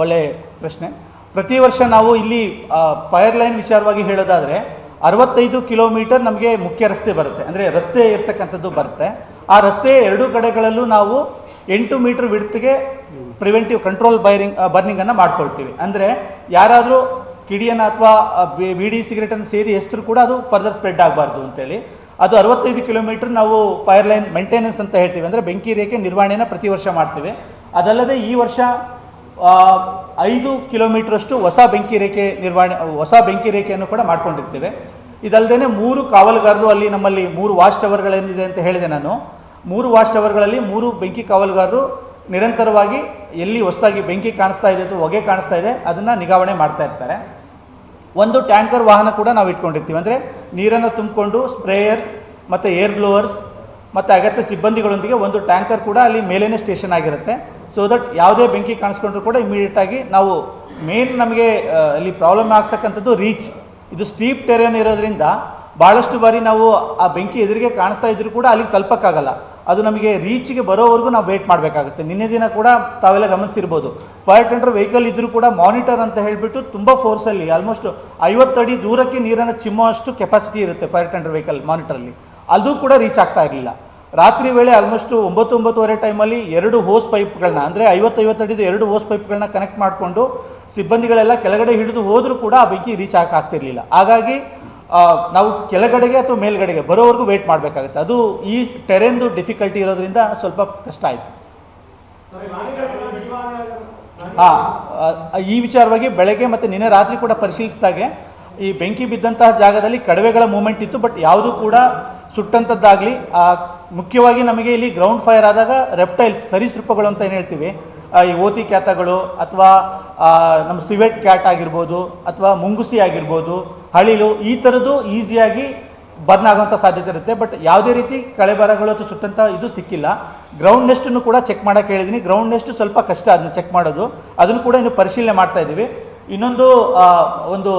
ಒಳ್ಳೆ ಪ್ರಶ್ನೆ. ಪ್ರತಿ ವರ್ಷ ನಾವು ಇಲ್ಲಿ ಫೈರ್ ಲೈನ್ ವಿಚಾರವಾಗಿ ಹೇಳೋದಾದರೆ, ಅರವತ್ತೈದು ಕಿಲೋಮೀಟರ್ ನಮಗೆ ಮುಖ್ಯ ರಸ್ತೆ ಬರುತ್ತೆ. ಅಂದರೆ ರಸ್ತೆ ಇರ್ತಕ್ಕಂಥದ್ದು ಬರುತ್ತೆ. ಆ ರಸ್ತೆ ಎರಡೂ ಕಡೆಗಳಲ್ಲೂ ನಾವು ಎಂಟು ಮೀಟರ್ ವಿಡ್ತ್ಗೆ ಪ್ರಿವೆಂಟಿವ್ ಕಂಟ್ರೋಲ್ ಬೈರಿಂಗ್ ಬರ್ನಿಂಗನ್ನು ಮಾಡ್ಕೊಳ್ತೀವಿ. ಅಂದರೆ ಯಾರಾದರೂ ಕಿಡಿಯನ್ನು ಅಥವಾ ಬಿಡಿ ಸಿಗರೇಟನ್ನು ಸೇರಿ ಎಷ್ಟರು ಕೂಡ ಅದು ಫರ್ದರ್ ಸ್ಪ್ರೆಡ್ ಆಗಬಾರ್ದು ಅಂತೇಳಿ. ಅದು ಅರವತ್ತೈದು ಕಿಲೋಮೀಟರ್ ನಾವು ಫೈರ್ ಲೈನ್ ಮೇಂಟೆನೆನ್ಸ್ ಅಂತ ಹೇಳ್ತೀವಿ. ಅಂದರೆ ಬೆಂಕಿ ರೇಖೆ ನಿರ್ವಹಣೆನ ಪ್ರತಿ ವರ್ಷ ಮಾಡ್ತೀವಿ. ಅದಲ್ಲದೆ ಈ ವರ್ಷ ಐದು ಕಿಲೋಮೀಟ್ರಷ್ಟು ಹೊಸ ಬೆಂಕಿ ರೇಖೆ ನಿರ್ವಹಣೆ ಹೊಸ ಬೆಂಕಿ ರೇಖೆಯನ್ನು ಕೂಡ ಮಾಡ್ಕೊಂಡಿರ್ತೇವೆ. ಇದಲ್ಲದೆ ಮೂರು ಕಾವಲುಗಾರರು ಅಲ್ಲಿ ನಮ್ಮಲ್ಲಿ ಮೂರು ವಾಚ್ ಟವರ್ಗಳೇನಿದೆ ಅಂತ ಹೇಳಿದೆ ನಾನು. ಮೂರು ವಾಚ್ ಟವರ್ಗಳಲ್ಲಿ ಮೂರು ಬೆಂಕಿ ಕಾವಲುಗಾರರು ನಿರಂತರವಾಗಿ ಎಲ್ಲಿ ಹೊಸದಾಗಿ ಬೆಂಕಿ ಕಾಣಿಸ್ತಾ ಇದೆ ಅಥವಾ ಹೊಗೆ ಕಾಣಿಸ್ತಾ ಇದೆ, ಅದನ್ನು ನಿಗಾವಣೆ ಮಾಡ್ತಾ ಇರ್ತಾರೆ. ಒಂದು ಟ್ಯಾಂಕರ್ ವಾಹನ ಕೂಡ ನಾವು ಇಟ್ಕೊಂಡಿರ್ತೀವಿ. ಅಂದರೆ ನೀರನ್ನು ತುಂಬಿಕೊಂಡು ಸ್ಪ್ರೇಯರ್ ಮತ್ತು ಏರ್ ಬ್ಲೋವರ್ಸ್ ಮತ್ತು ಅಗತ್ಯ ಸಿಬ್ಬಂದಿಗಳೊಂದಿಗೆ ಒಂದು ಟ್ಯಾಂಕರ್ ಕೂಡ ಅಲ್ಲಿ ಮೇಲೇನೆ ಸ್ಟೇಷನ್ ಆಗಿರುತ್ತೆ. ಸೊ ದಟ್ ಯಾವುದೇ ಬೆಂಕಿ ಕಾಣಿಸ್ಕೊಂಡ್ರು ಕೂಡ ಇಮಿಡಿಯೇಟ್ ಆಗಿ ನಾವು ಮೇನ್ ನಮಗೆ ಅಲ್ಲಿ ಪ್ರಾಬ್ಲಮ್ ಆಗ್ತಕ್ಕಂಥದ್ದು ರೀಚ್ ಇದು ಸ್ಟೀಪ್ ಟೆರೇನ್ ಇರೋದ್ರಿಂದ ಭಾಳಷ್ಟು ಬಾರಿ ನಾವು ಆ ಬೆಂಕಿ ಎದುರಿಗೆ ಕಾಣಿಸ್ತಾ ಇದ್ರೂ ಕೂಡ ಅಲ್ಲಿಗೆ ತಲುಪಕ್ಕಾಗಲ್ಲ. ಅದು ನಮಗೆ ರೀಚ್ಗೆ ಬರೋವರೆಗೂ ನಾವು ವೇಟ್ ಮಾಡಬೇಕಾಗುತ್ತೆ. ನಿನ್ನೆ ದಿನ ಕೂಡ ತಾವೆಲ್ಲ ಗಮನಿಸಿರ್ಬೋದು. ಫೈರ್ ಟೆಂಡರ್ ವೆಹಿಕಲ್ ಇದ್ದರೂ ಕೂಡ ಮಾನಿಟರ್ ಅಂತ ಹೇಳಿಬಿಟ್ಟು ತುಂಬ ಫೋರ್ಸಲ್ಲಿ ಆಲ್ಮೋಸ್ಟ್ ಐವತ್ತಡಿ ದೂರಕ್ಕೆ ನೀರನ್ನು ಚಿಮ್ಮುವಷ್ಟು ಕೆಪಾಸಿಟಿ ಇರುತ್ತೆ ಫೈರ್ ಟೆಂಡರ್ ವೆಹಿಕಲ್ ಮಾನಿಟರಲ್ಲಿ ಅದು ಕೂಡ ರೀಚ್ ಆಗ್ತಾ ಇರಲಿಲ್ಲ. ರಾತ್ರಿ ವೇಳೆ ಆಲ್ಮೋಸ್ಟ್ ಒಂಬತ್ತು ಒಂಬತ್ತುವರೆ ಟೈಮಲ್ಲಿ ಎರಡು ಹೋಸ್ ಪೈಪ್ಗಳನ್ನ ಅಂದರೆ ಐವತ್ತೈವತ್ತಡಿದು ಎರಡು ಹೋಸ್ ಪೈಪ್ಗಳನ್ನ ಕನೆಕ್ಟ್ ಮಾಡಿಕೊಂಡು ಸಿಬ್ಬಂದಿಗಳೆಲ್ಲ ಕೆಳಗಡೆ ಹಿಡಿದು ಹೋದರೂ ಕೂಡ ಆ ಬೆಂಕಿ ರೀಚ್ ಆಗ ಆಗ್ತಿರ್ಲಿಲ್ಲ. ಹಾಗಾಗಿ ನಾವು ಕೆಳಗಡೆಗೆ ಅಥವಾ ಮೇಲ್ಗಡೆಗೆ ಬರೋವರೆಗೂ ವೇಟ್ ಮಾಡಬೇಕಾಗುತ್ತೆ. ಅದು ಈ ಟೆರೆನ್ದು ಡಿಫಿಕಲ್ಟಿ ಇರೋದ್ರಿಂದ ಸ್ವಲ್ಪ ಕಷ್ಟ ಆಯಿತು. ಹಾಂ ಈ ವಿಚಾರವಾಗಿ ಬೆಳಗ್ಗೆ ಮತ್ತು ನಿನ್ನೆ ರಾತ್ರಿ ಕೂಡ ಪರಿಶೀಲಿಸಿದಾಗೆ, ಈ ಬೆಂಕಿ ಬಿದ್ದಂತಹ ಜಾಗದಲ್ಲಿ ಕಡವೆಗಳ ಮೂಮೆಂಟ್ ಇತ್ತು ಬಟ್ ಯಾವುದೂ ಕೂಡ ಸುಟ್ಟಂಥದ್ದಾಗಲಿ ಮುಖ್ಯವಾಗಿ ನಮಗೆ ಇಲ್ಲಿ ಗ್ರೌಂಡ್ ಫೈರ್ ಆದಾಗ ರೆಪ್ಟೈಲ್ಸ್ ಸರೀಸೃಪಗಳು ಅಂತ ಏನು ಹೇಳ್ತೀವಿ? ಈ ಓತಿ ಕ್ಯಾತಗಳು ಅಥವಾ ನಮ್ಮ ಸಿವೆಟ್ ಕ್ಯಾಟ್ ಆಗಿರ್ಬೋದು ಅಥವಾ ಮುಂಗುಸಿ ಆಗಿರ್ಬೋದು, ಹಳಿಲು ಈ ಥರದ್ದು ಈಸಿಯಾಗಿ ಬರ್ನ್ ಆಗುವಂಥ ಸಾಧ್ಯತೆ ಇರುತ್ತೆ. ಬಟ್ ಯಾವುದೇ ರೀತಿ ಕಳೆಬರಗಳು ಅಥವಾ ಸುಟ್ಟಂಥ ಇದು ಸಿಕ್ಕಿಲ್ಲ. ಗ್ರೌಂಡ್ ನೆಸ್ಟನ್ನು ಕೂಡ ಚೆಕ್ ಮಾಡೋಕೆ ಹೇಳಿದ್ದೀನಿ ಗ್ರೌಂಡ್ ನೆಸ್ಟ್ ಸ್ವಲ್ಪ ಕಷ್ಟ ಅದನ್ನ ಚೆಕ್ ಮಾಡೋದು. ಅದನ್ನು ಕೂಡ ಇನ್ನು ಪರಿಶೀಲನೆ ಮಾಡ್ತಾ ಇದ್ದೀವಿ. ಇನ್ನೊಂದು ಒಂದು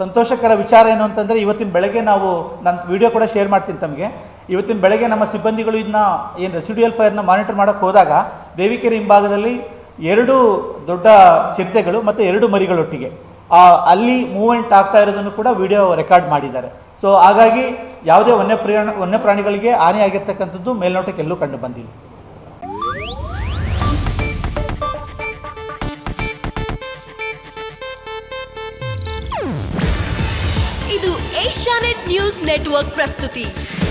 ಸಂತೋಷಕರ ವಿಚಾರ ಏನು ಅಂತಂದರೆ ಇವತ್ತಿನ ಬೆಳಗ್ಗೆ ನಾವು ನಾನು ವಿಡಿಯೋ ಕೂಡ ಶೇರ್ ಮಾಡ್ತೀನಿ ತಮಗೆ. ಇವತ್ತಿನ ಬೆಳಗ್ಗೆ ನಮ್ಮ ಸಿಬ್ಬಂದಿಗಳು ಇದನ್ನ ಏನು ರೆಸಿಡಿಯಲ್ ಫೈರ್ನ ಮಾನಿಟರ್ ಮಾಡೋಕ್ಕೆ ಹೋದಾಗ ದೇವಿಕೆರೆ ಹಿಂಭಾಗದಲ್ಲಿ ಎರಡು ದೊಡ್ಡ ಚಿರತೆಗಳು ಮತ್ತು ಎರಡು ಮರಿಗಳೊಟ್ಟಿಗೆ. ಅಲ್ಲಿ ಮೂವ್ಮೆಂಟ್ ಆಗ್ತಾ ಇರೋದನ್ನು ಕೂಡ ವಿಡಿಯೋ ರೆಕಾರ್ಡ್ ಮಾಡಿದ್ದಾರೆ. ಸೊ ಹಾಗಾಗಿ ಯಾವುದೇ ವನ್ಯ ಪ್ರಾಣ ವನ್ಯ ಪ್ರಾಣಿಗಳಿಗೆ ಹಾನಿಯಾಗಿರ್ತಕ್ಕಂಥದ್ದು ಮೇಲ್ನೋಟಕ್ಕೆ ಎಲ್ಲೂ ಕಂಡು ಬಂದಿಲ್ಲ. ಇದು ಏಷ್ಯಾನೆಟ್ ನ್ಯೂಸ್ ನೆಟ್ವರ್ಕ್ ಪ್ರಸ್ತುತಿ.